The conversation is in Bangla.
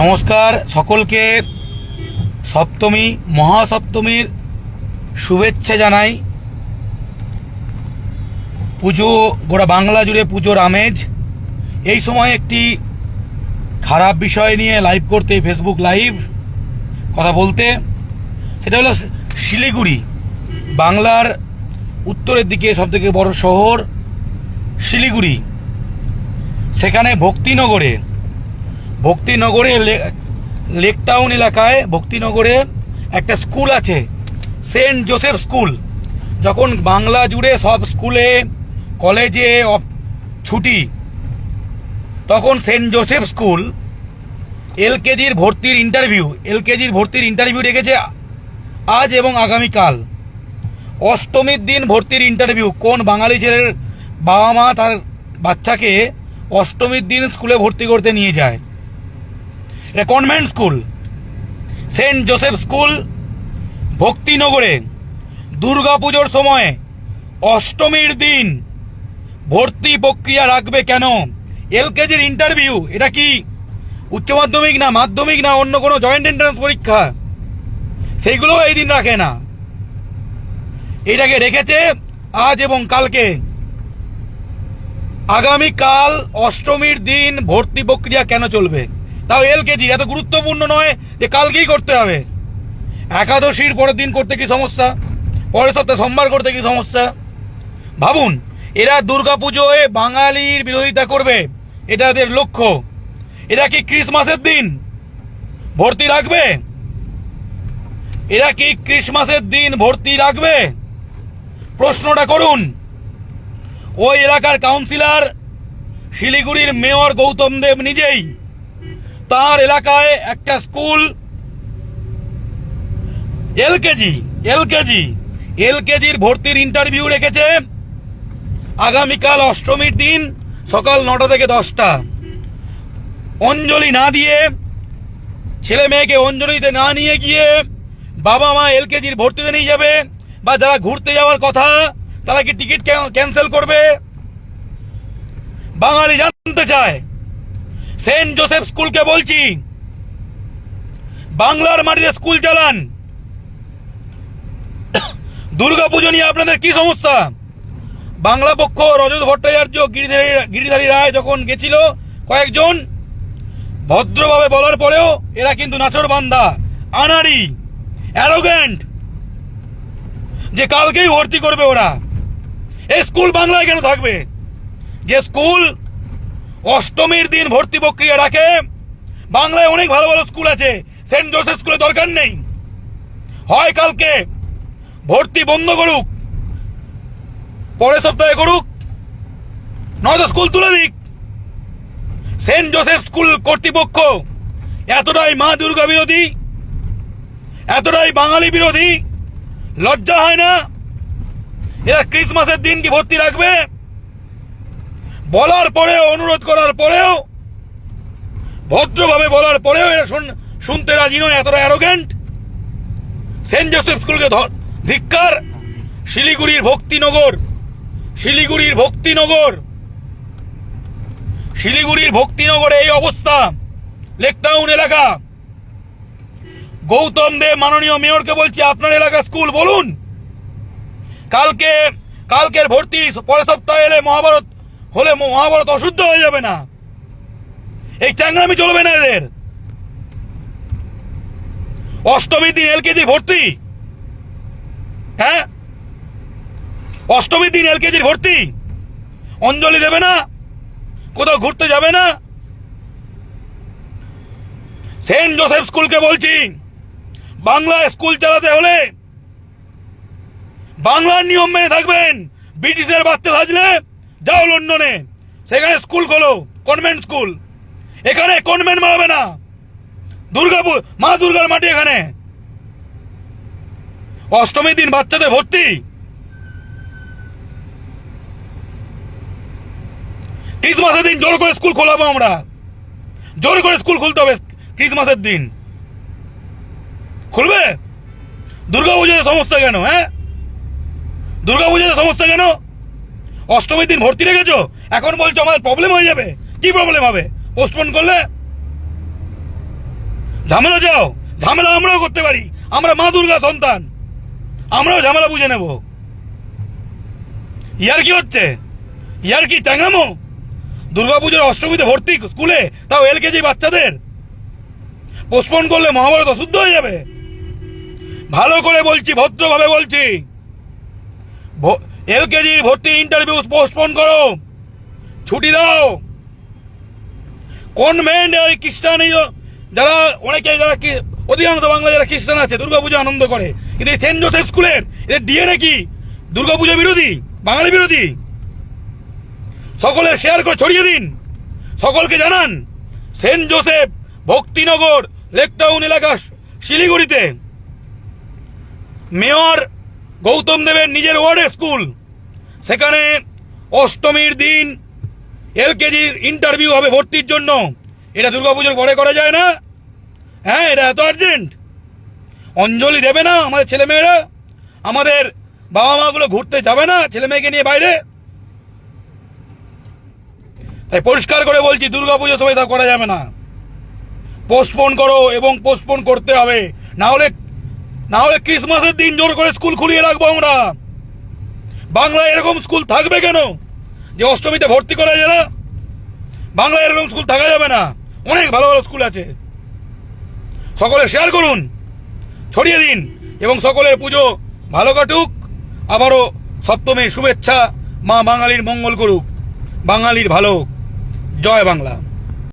নমস্কার সকলকে সপ্তমী, মহাসপ্তমীর শুভেচ্ছা জানাই। পুজো, গোটা বাংলা জুড়ে পুজোর আমেজ। এই সময় একটি খারাপ বিষয় নিয়ে লাইভ করতে ফেসবুক লাইভ কথা বলতে, সেটা হলো শিলিগুড়ি, বাংলার উত্তরের দিকে সবথেকে বড় শহর শিলিগুড়ি। সেখানে ভক্তিনগরে ভক্তিনগরে লে- লেক টাউন এলাকায় ভক্তিনগরে একটা স্কুল আছে, সেন্ট জোসেফ স্কুল। যখন বাংলা জুড়ে সব স্কুলে, কলেজে ছুটি, তখন সেন্ট জোসেফ স্কুল এলকেজির ভর্তির ইন্টারভিউ, এলকেজির ভর্তির ইন্টারভিউ রেখেছে আজ এবং আগামীকাল। অষ্টমীর দিন ভর্তির ইন্টারভিউ, কোন বাঙালি ছেলের বাবা মা তার বাচ্চাকে অষ্টমীর দিন স্কুলে ভর্তি করতে নিয়ে যায়। এটা convent school. Saint Joseph school, ভক্তিনগরে। দুর্গাপুজোর সময় অষ্টমীর দিন ভর্তি প্রক্রিয়া রাখবে কেন? এলকেজির ইন্টারভিউ, এটা কি? উচ্চ মাধ্যমিক না মাধ্যমিক না অন্য কোনো জয়েন্ট এন্ট্রান্স পরীক্ষা? সেইগুলো এই দিন রাখে না। এটাকে রেখেছে আজ এবং কালকে। আগামীকাল অষ্টমীর দিন ভর্তি প্রক্রিয়া কেন চলবে? তাও এল এলকেজি এত গুরুত্বপূর্ণ নয় যে কালকেই করতে হবে। একাদশীর পরের দিন করতে কি সমস্যা? পরের সপ্তাহে সোমবার করতে কি সমস্যা? ভাবুন, এরা দুর্গাপুজোয় বাঙালির বিরোধিতা করবে। এটা এদের লক্ষ্য। এরা কি ক্রিসমাসের দিন ভর্তি রাখবে? এরা কি ক্রিসমাসের দিন ভর্তি রাখবে? প্রশ্নটা করুন। ওই এলাকার কাউন্সিলর শিলিগুড়ির মেয়র গৌতম দেব নিজেই। তার এলাকায় একটা স্কুল, এলকেজি এলকেজি, এলকেজির ভর্তির ইন্টারভিউ রেখেছে। আগামীকাল অষ্টমীর দিন সকাল নটা থেকে দশটা। অঞ্জলি না দিয়ে, ছেলে মেয়েকে অঞ্জলিতে না নিয়ে গিয়ে বাবা মা এলকেজির ভর্তিতে নিয়ে যাবে বা যারা ঘুরতে যাওয়ার কথা, তারা কি টিকিট ক্যান্সেল করবে? বাঙালি জানতে চায়। সেন্ট জোসেফ স্কুলকে বলছি। বাংলার মাটিতে স্কুল চালান। দুর্গাপুজো নিয়ে আপনাদের কি সমস্যা? বাংলা পক্ষ, রজত ভট্টাচার্য, গিরিধারী গিরিধারী রায় যখন গেছিল কয়েকজন, ভদ্রভাবে বলার পরেও এরা কিন্তু নাচর বান্দা, আনাড়ি অ্যারোগ্যান্ট যে কালকেই ভর্তি করবে ওরা। এই স্কুল বাংলায় কেন থাকবে? যে স্কুল অষ্টমীর দিন ভর্তি প্রক্রিয়া রাখে। বাংলায় অনেক ভালো ভালো স্কুল আছে। সেন্ট জোসেফ স্কুলে দরকার নেই। হয় কালকে ভর্তি বন্ধ করুক, পরের সপ্তাহে করুক, নয়তো স্কুল তুলে দিক। সেন্ট জোসেফ স্কুল কর্তৃপক্ষ এতটাই মা দুর্গা বিরোধী, এতটাই বাঙালি বিরোধী, লজ্জা হয় না? এরা ক্রিসমাসের দিন কি ভর্তি রাখবে? বলার পরেও, অনুরোধ করার পরেও, ভদ্রভাবে বলার পরেও এরা শুন- শুনতে রাজি নয়, এতটা অ্যারোগেন্ট সেন্ট জোসেফ স্কুলকে ধিক্কার। শিলিগুড়ির ভক্তিনগর। শিলিগুড়ির ভক্তিনগর। শিলিগুড়ির ভক্তিনগরে এই অবস্থা। লেকটাউন এলাকা। গৌতম দেব মাননীয় মেয়রকে বলছি, আপনার এলাকা স্কুল, বলুন। কালকে কালকের ভর্তি, পরের সপ্তাহে এলে মহাভারত হলে মহাভারত অশুদ্ধ হয়ে যাবে না। এই ট্যাংরামি চলবে না এদের। অষ্টমীর দিন এলকেজি ভর্তি। হ্যাঁ? অষ্টমীর দিন এলকেজির ভর্তি। অঞ্জলি দেবে না। কোথাও ঘুরতে যাবে না। সেন্ট জোসেফ স্কুলকে বলছি বাংলায় স্কুল চালাতে হলে বাংলার নিয়ম মেনে থাকবেন। ব্রিটিশের বাচ্চা সাজলে যাও লন্ডনে। সেখানে স্কুল খোলো, কনভেন্ট স্কুল। এখানে কনভেন্ট মারাবে না। দুর্গাপুর মা দুর্গার মাটি এখানে। অষ্টমীর দিন বাচ্চাদের ভর্তি। ক্রিসমাসের দিন জোর করে স্কুল খোলাবো আমরা। জোর করে স্কুল খুলতে হবে ক্রিসমাসের দিন। খুলবে? দুর্গা পুজোতে সমস্যা কেন হ্যাঁ? দুর্গা পুজোতে সমস্যা কেন? অষ্টমীর দিন ভর্তি রেখেছো? এখন বলছো আমার প্রবলেম হয়ে যাবে। কি প্রবলেম হবে? পোস্টপোন করলে? ঝামেলা যাও ঝামেলা আমরাও করতে পারি। আমরা মা দুর্গা সন্তান। আমরাও ঝামেলা বুঝে নেব। ইয়ার কি হচ্ছে? ইয়ার কি চাঙ্গামো দুর্গাপুজোর অষ্টমীতে ভর্তি স্কুলে? তাও এল কেজি বাচ্চাদের? পোস্টপোন করলে মহাভারত অশুদ্ধ হয়ে যাবে। ভালো করে বলছি, ভদ্রভাবে বলছি। এলকেজির ভর্তি ইন্টারভিউ পোস্টপোন করো। ছুটি দাও। কনভেন্ট ওই খ্রিস্টান যারা অনেকে যারা অধিকাংশ বাংলা যারা খ্রিস্টান আছে, দুর্গাপুজো আনন্দ করে। কিন্তু এই সেন্ট জোসেফ স্কুলের এদের ডিএনএ কি? দুর্গাপুজো বিরোধী? বাঙালি বিরোধী? সকলে শেয়ার করে ছড়িয়ে দিন। সকলকে জানান, সেন্ট জোসেফ ভক্তিনগর, লেকটাউন এলাকা, শিলিগুড়িতে। মেয়র গৌতম দেবের নিজের ওয়ার্ডে স্কুল সেখানে অষ্টমীর দিন এলকেজির ইন্টারভিউ হবে ভর্তির জন্য। এটা দুর্গাপুজোর পরে করা যায় না। হ্যাঁ এটা এত আর্জেন্ট অঞ্জলি দেবে না আমাদের ছেলেমেয়েরা। আমাদের বাবা মাগুলো ঘুরতে যাবে না ছেলে মেয়েকে নিয়ে বাইরে। তাই পরিষ্কার করে বলছি দুর্গাপুজোর সময় তা করা যাবে না। পোস্টপোন করো এবং পোস্টপোন করতে হবে। না হলে না হলে ক্রিসমাসের দিন জোর করে স্কুল খুলিয়ে রাখব আমরা। বাংলায় এরকম স্কুল থাকবে কেন? যে অষ্টমীতে ভর্তি করা যায় না? বাংলায় এরকম স্কুল থাকা যাবে না। অনেক ভালো ভালো স্কুল আছে। সকলে শেয়ার করুন, ছড়িয়ে দিন, এবং সকলের পুজো ভালো কাটুক। আবারও সপ্তমী শুভেচ্ছা মা বাঙালির মঙ্গল করুক। বাঙালির ভালো জয় বাংলা।